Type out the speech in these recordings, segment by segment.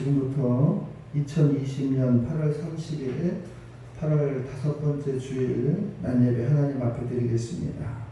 지금부터 2020년 8월 30일 8월 다섯 번째 주일 난예배 하나님 앞에 드리겠습니다.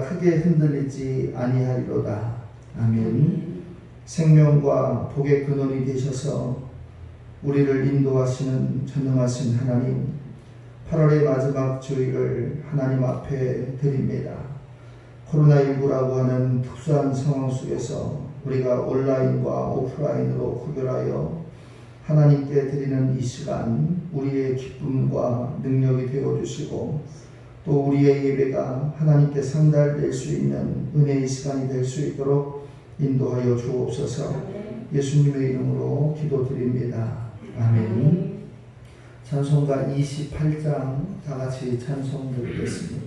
크게 흔들리지 아니하리로다. 아멘. 생명과 복의 근원이 되셔서 우리를 인도하시는 전능하신 하나님 8월의 마지막 주일을 하나님 앞에 드립니다. 코로나19라고 하는 특수한 상황 속에서 우리가 온라인과 오프라인으로 구별하여 하나님께 드리는 이 시간 우리의 기쁨과 능력이 되어 주시고 또 우리의 예배가 하나님께 상달될 수 있는 은혜의 시간이 될 수 있도록 인도하여 주옵소서 예수님의 이름으로 기도드립니다. 아멘. 찬송가 28장 다 같이 찬송 드리겠습니다.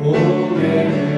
건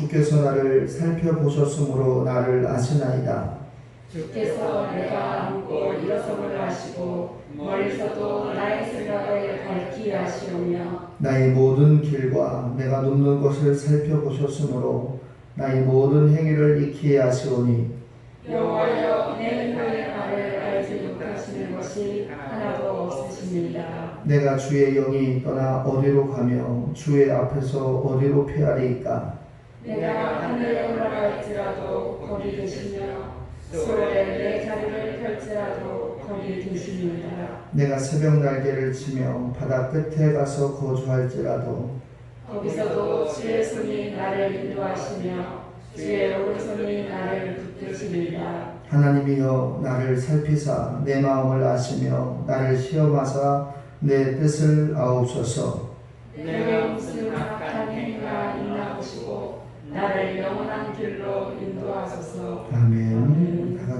주께서 나를 살펴보셨으므로 나를 아시나이다. 주께서 내가 앉고 일어섬을 아시고 멀리서도 나의 생각을 밝히 아시오며 나의 모든 길과 내가 눕는 것을 살펴보셨으므로 나의 모든 행위를 익히 아시오니 여호와여 내 혀의 말을 알지 못하시는 것이 하나도 없으십니다. 내가 주의 영이 떠나 어디로 가며 주의 앞에서 어디로 피하리이까 내가 하늘에 올라갈지라도 거기 계시며 소에 내 자리를 펼지라도 거기 계십니다. 내가 새벽 날개를 치며 바다 끝에 가서 거주할지라도 거기서도 주의 손이 나를 인도하시며 주의 오른손이 나를 붙드십니다. 하나님이여 나를 살피사 내 마음을 아시며 나를 시험하사 내 뜻을 아옵소서 내가 무슨 악한 행위가 있나 보시고 나를 영원한 길로 인도하소서. 아멘 다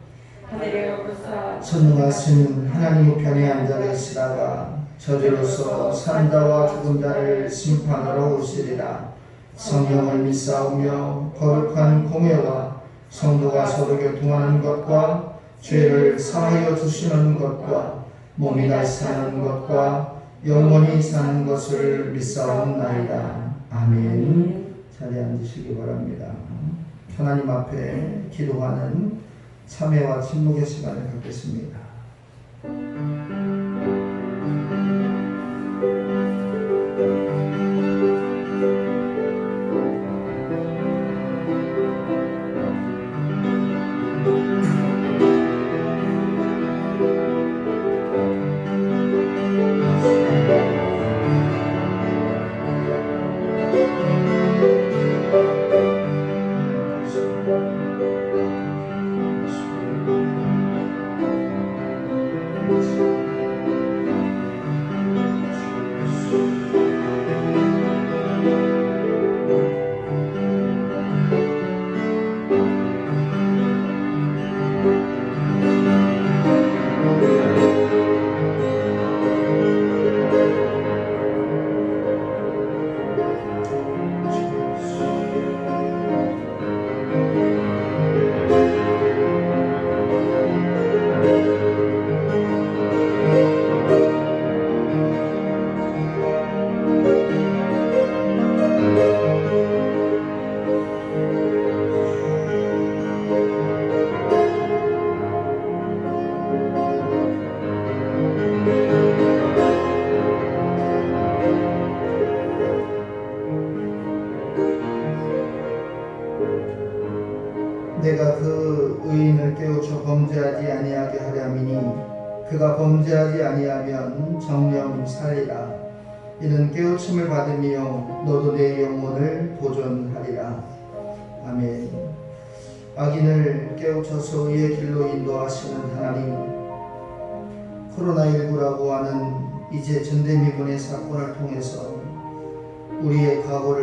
전능하신 하나님 우편에 앉아 계시다가 저주로서 산 자와 죽은 자를 심판하러 오시리라. 성령을 믿사오며 거룩한 공예와 성도가 서로 교통하는 것과 죄를 사하여 주시는 것과 몸이 다시 사는 것과 영원히 사는 것을 믿사옵나이다. 아멘. 자리에 앉으시기 바랍니다. 하나님 앞에 기도하는 참회와 침묵의 시간을 갖겠습니다.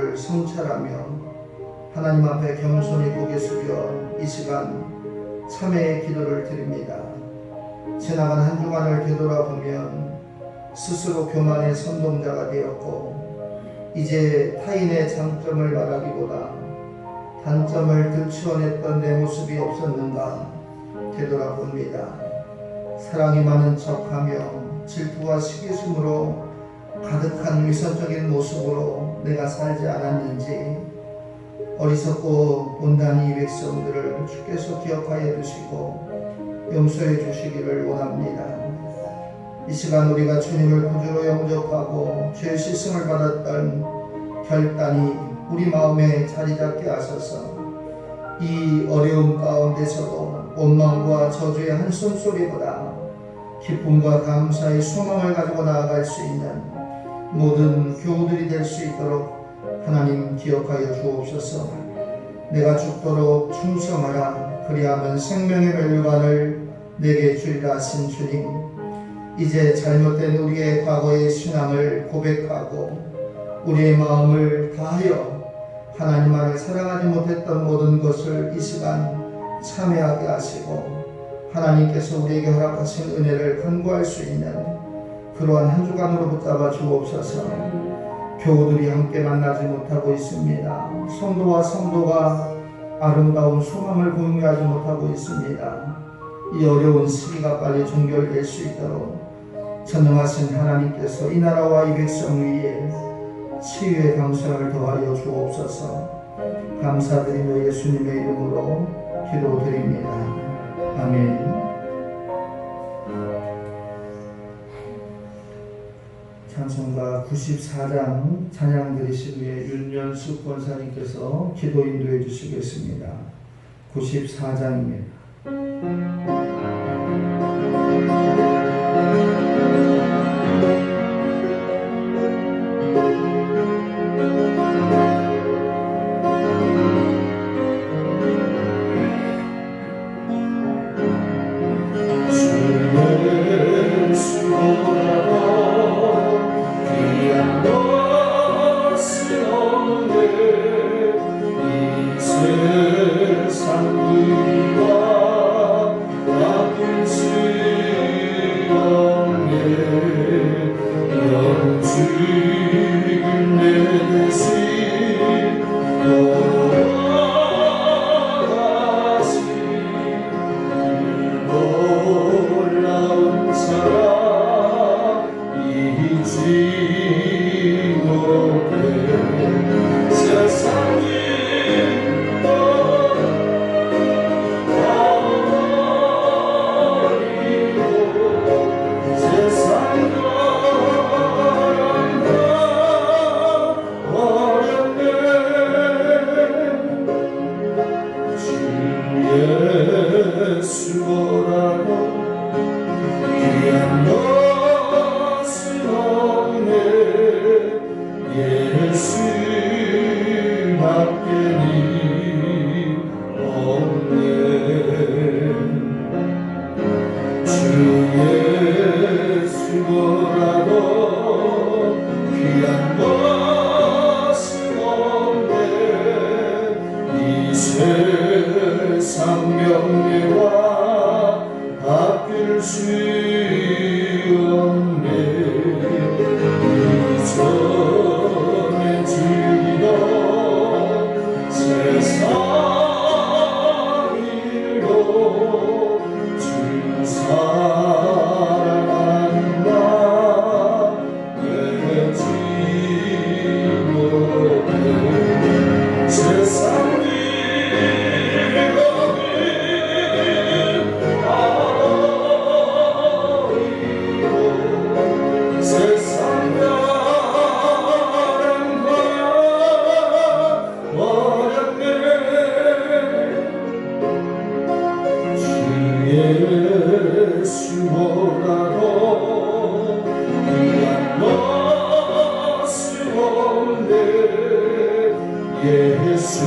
각오를 성찰하며 하나님 앞에 겸손히 고개 숙여 이 시간 참회의 기도를 드립니다. 지나간 한 주간을 되돌아보면 스스로 교만의 선동자가 되었고 이제 타인의 장점을 말하기보다 단점을 들추어냈던 내 모습이 없었는가 되돌아봅니다. 사랑이 많은 척하며 질투와 시기심으로 가득한 위선적인 모습으로 내가 살지 않았는지 어리석고 온단히 이 백성들을 주께서 기억하여 주시고 용서해 주시기를 원합니다. 이 시간 우리가 주님을 구주로 영접하고 죄 씻음을 받았던 결단이 우리 마음에 자리 잡게 하소서. 이 어려움 가운데서도 원망과 저주의 한 숨소리보다 기쁨과 감사의 소망을 가지고 나아갈 수 있는 모든 교우들이 될 수 있도록 하나님 기억하여 주옵소서. 내가 죽도록 충성하라. 그리하면 생명의 멸류관을 내게 주리라 하신 주님. 이제 잘못된 우리의 과거의 신앙을 고백하고 우리의 마음을 다하여 하나님 안을 사랑하지 못했던 모든 것을 이 시간 참여하게 하시고 하나님께서 우리에게 허락하신 은혜를 간구할 수 있는 그러한 한 주간으로 붙잡아 주옵소서. 교우들이 함께 만나지 못하고 있습니다. 성도와 성도가 아름다운 소망을 공유하지 못하고 있습니다. 이 어려운 시기가 빨리 종결될 수 있도록 전능하신 하나님께서 이 나라와 이 백성 위에 치유의 감사를 더하여 주옵소서. 감사드리며 예수님의 이름으로 기도드립니다. 아멘. 찬송가 94장 찬양 드리신 후에 윤연숙 권사님께서 기도 인도해 주시겠습니다. 94장입니다. 예수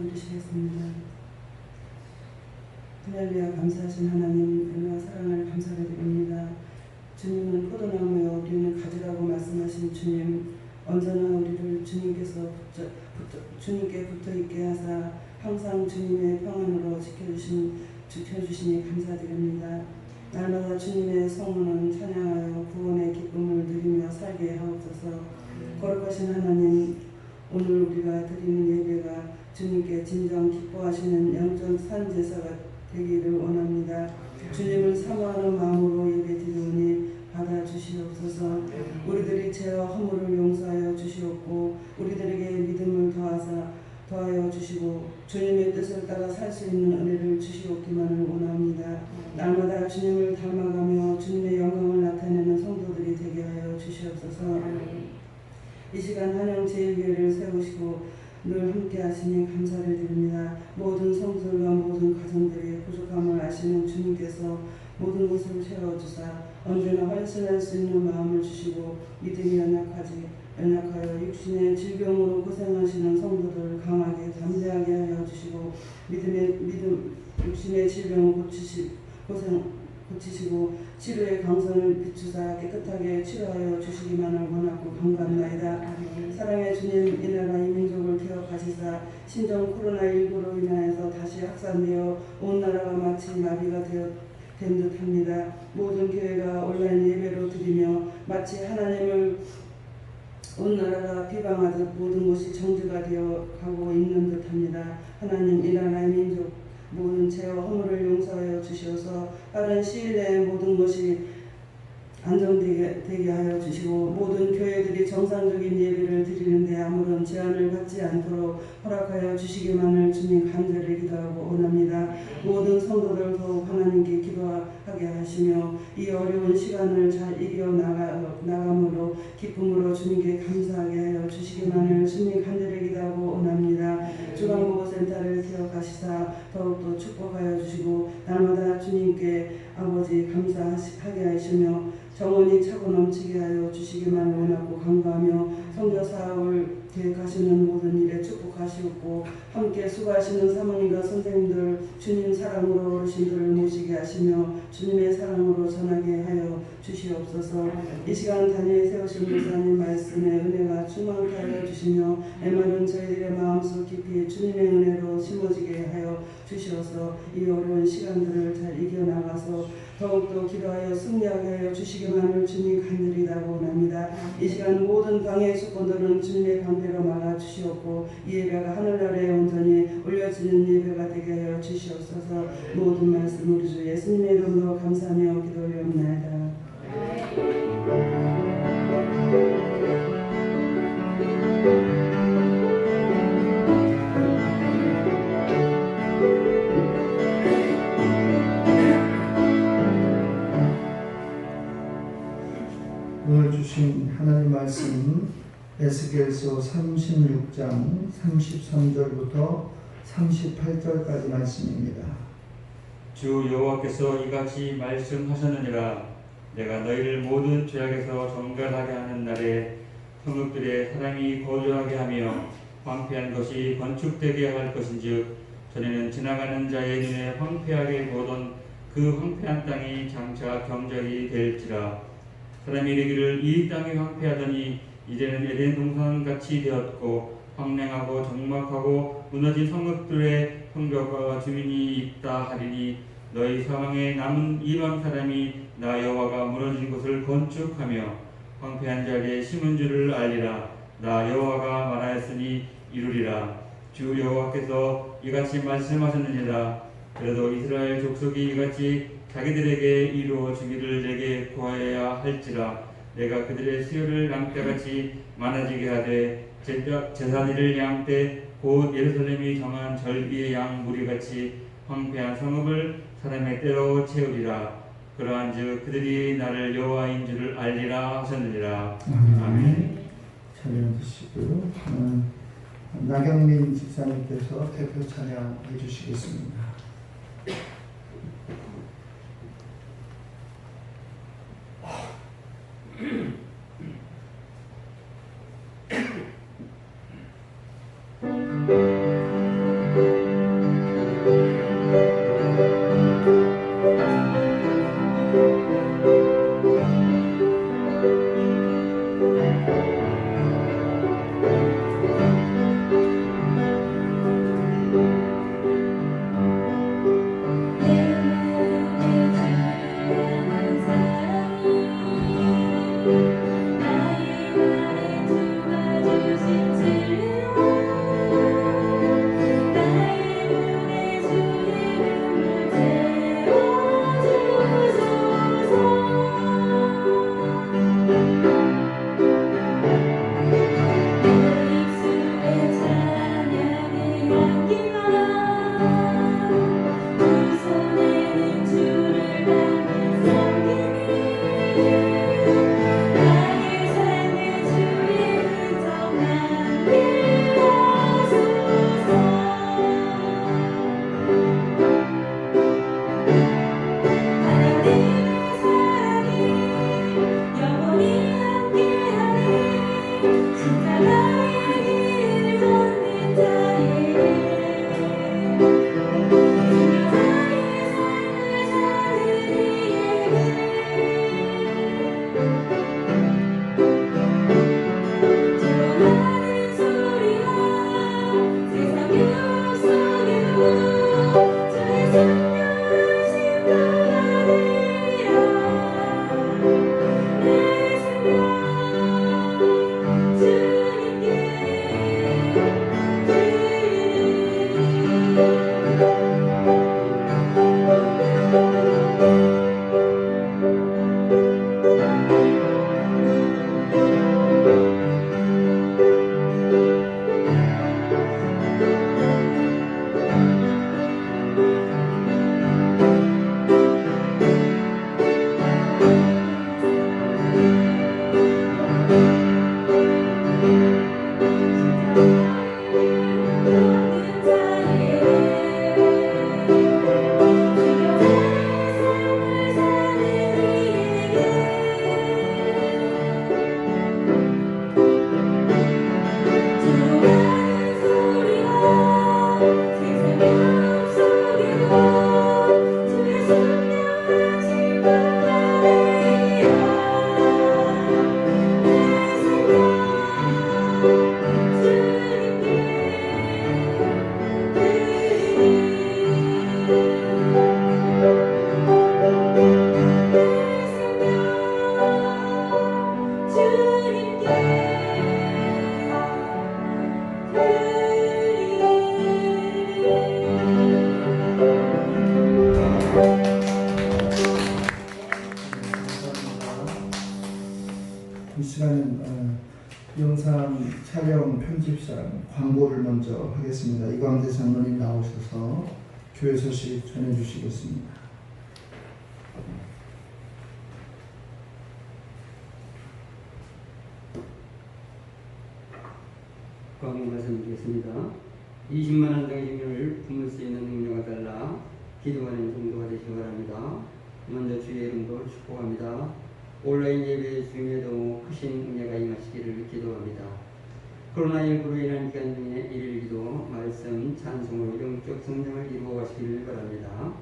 기도를 드리시겠습니다. 할렐루야 감사하신 하나님 은혜와 사랑을 감사를 드립니다. 주님은 포도나무여 우리는 가지라고 말씀하신 주님 언제나 우리를 주님께서 붙여, 붙어, 주님께 붙어 있게 하사 항상 주님의 평안으로 지켜주신 지켜주시니 감사드립니다. 날마다 주님의 성문은 찬양하여 구원의 기쁨을 누리며 살게 하옵소서. 거룩하신 하나님 오늘 우리가 드리는 예배가 주님께 진정 기뻐하시는 영적 산제사가 되기를 원합니다. 주님을 사모하는 마음으로 예배 드리오니 받아 주시옵소서. 우리들이 죄와 허물을 용서하여 주시옵고 우리들에게 믿음을 더하사 더하여 주시고 주님의 뜻을 따라 살 수 있는 개혁하시사 신종 코로나19로 인하여서 다시 확산되어 온 나라가 마치 마비가 되어 된 듯합니다. 모든 교회가 온라인 예배로 드리며 마치 하나님을 온 나라가 비방하듯 모든 것이 정지가 되어 가고 있는 듯합니다. 하나님 이 나라의 민족 모든 죄와 허물을 용서하여 주시어서 빠른 시일 내에 모든 것이 안정되게 되게 하여 주시고 모든 교회들이 정상적인 예배를 드리는데 아무런 제한을 받지 않도록 허락하여 주시기만을 주님 간절히 기도하고 원합니다. 모든 성도들 더욱 하나님께 기도하게 하시며 이 어려운 시간을 잘 이겨 나가, 나감으로 기쁨으로 주님께 감사하게 하여 주시기만을 주님 간절히 기도하고 원합니다. 주간보고센터를 기억하시사 더욱더 축복하여 주시고 날마다 주님께 아버지 감사하게 하시며 정원이 차고 넘치게 하여 주시기만 원하고 간구하며 성교 사업을 계획하시는 모든 일에 축복하시옵고 함께 수고하시는 사모님과 선생님들 주님 사랑으로 어르신들을 모시게 하시며 주님의 사랑으로 전하게 하여 주시옵소서. 이 시간 단위에 세우신 목사님 말씀에 은혜가 충만케 하여 주시며 애마른 저희들의 마음속 깊이 주님의 은혜로 심어지게 하여 주시어서 이 어려운 시간들을 잘 이겨나가서 더욱더 기도하여 승리하게 하여 주시기만을 주님 간절히 다고 원합니다. 이 시간 모든 방해 수건들은 주님의 방패로 막아 주시옵고 이 예배가 하늘나라에 온전히 올려지는 예배가 되게 하여 주시옵소서 모든 말씀 우리 주 예수님의 이름으로 감사하며 기도 올려옵나이다. 에스겔서 36장 33절부터 38절까지 말씀입니다. 주 여호와께서 이같이 말씀하셨느니라 내가 너희를 모든 죄악에서 정결하게 하는 날에 성읍들의 사람이 거주하게 하며 황폐한 것이 건축되게 할 것인즉 전에는 지나가는 자의 눈에 황폐하게 보던 그 황폐한 땅이 장차 경작이 될지라 사람이 이르기를 이 땅이 황폐하더니 이제는 에덴 동산 같이 되었고 황량하고 적막하고 무너진 성읍들의 성벽과 주민이 있다 하리니 너희 사방에 남은 이방 사람이 나 여호와가 무너진 곳을 건축하며 황폐한 자리에 심은 줄을 알리라. 나 여호와가 말하였으니 이루리라. 주 여호와께서 이같이 말씀하셨느니라. 그래도 이스라엘 족속이 이같이 자기들에게 이루어 주기를 내게 구하여야 할지라 내가 그들의 수요를 양떼같이 많아지게 하되 제자- 제사들을 양떼 곧 예루살렘이 정한 절기의 양 무리같이 황폐한 성읍을 사람의 때로 채우리라 그러한즉 그들이 나를 여호와인 줄을 알리라 하셨느니라 아멘. 찬양 드시고요. 음, 나경민 집사님께서 대표 찬양해 주시겠습니다. 주시겠습니다. 광고 말씀드리겠습니다. 20만 원 당신을 품을 수 있는 능력을 달라 기도하는 정도가 되시기 바랍니다. 먼저 주의 이름으로 축복합니다. 온라인 예배 중에도 크신 은혜가 임하시기를 기도합니다. 코로나19로 인한 기간 중에 일일기도, 말씀, 찬송으로 영적 성장을 이루어 가시기를 바랍니다.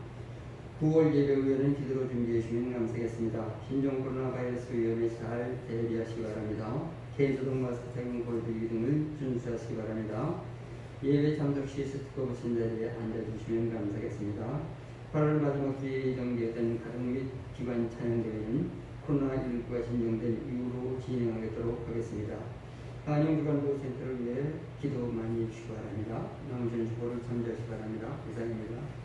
9월 예배 후에는 기도로 준비해 주시면 감사하겠습니다. 신종 코로나 바이러스 위험에 잘 대비하시기 바랍니다. 개인소독 마스크 착용 골드 등을 준수하시기 바랍니다. 예배 참석 시 스티커 붙인 자리에 앉아주시면 감사하겠습니다. 8월 마지막 주에 예정되었던 가정 및 기관 찬양 대회는 코로나19가 진정된 이후로 진행하도록 하겠습니다. 한영주간도 센터를 위해 기도 많이 해주시기 바랍니다. 나머지는 주보를 참조하시기 바랍니다. 이상입니다.